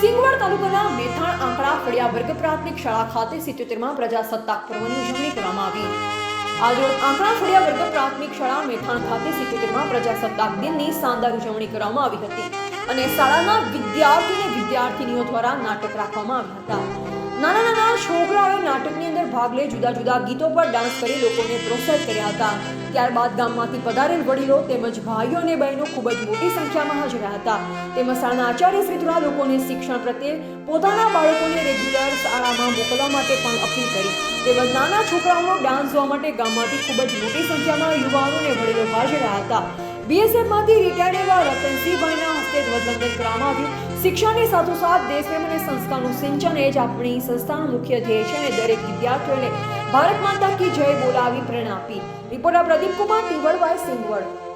સિંગવડ તાલુકાના મેથાણ આંકડા ફળિયા વર્ગ પ્રાથમિક શાળા ખાતે સિત્યોતેરમાં પ્રજાસત્તાક પર્વની ઉજવણી કરવામાં આવી. આજરોજ આંકડા ફળિયા વર્ગ પ્રાથમિક શાળા મેથાણ ખાતે સિત્યોતેરમાં પ્રજાસત્તાક દિનની શાનદાર ઉજવણી કરવામાં આવી હતી અને શાળાના વિદ્યાર્થી અને વિદ્યાર્થીનીઓ દ્વારા નાટક રાખવામાં આવ્યા હતા. નાના નાના છોકરાઓએ નાટકની અંદર ભાગ લઈ જુદા જુદા ગીતો પર ડાન્સ કરી લોકોને પ્રોત્સાહિત કર્યા હતા. ત્યારબાદ ગામમાંથી પધારેલ વડીલો તેમજ ભાઈઓ અને બહેનો ખૂબ જ મોટી સંખ્યામાં હાજર હતા. તેમજ શાળાના આચાર્ય શ્રી દ્વારા લોકોને શિક્ષણ પ્રત્યે પોતાના બાળકોને રેગ્યુલર શાળામાં મોકલવા માટે પણ અપીલ કરી. તેમજ નાના છોકરાઓનો ડાન્સ જોવા માટે ગામમાંથી ખૂબ જ મોટી સંખ્યામાં યુવાનો અને વડીલો હાજર હતા. બીએસએફમાંથી રિટાયર્ડ એવા રતનસિંહભાઈના હસ્તે ધ્વજવંદન કરવામાં આવ્યું શિક્ષણની સાથોસાથ દેશપ્રેમ અને સંસ્કારનું સિંચન એ જ આપણી સંસ્થાનું મુખ્ય ધ્યેય છે અને દરેક વિદ્યાર્થીઓને ભારત માતા કી જય બોલાવી પ્રેરણા આપી. રિપોર્ટર પ્રદીપ કુમાર તિવડવાય સિંગવડ.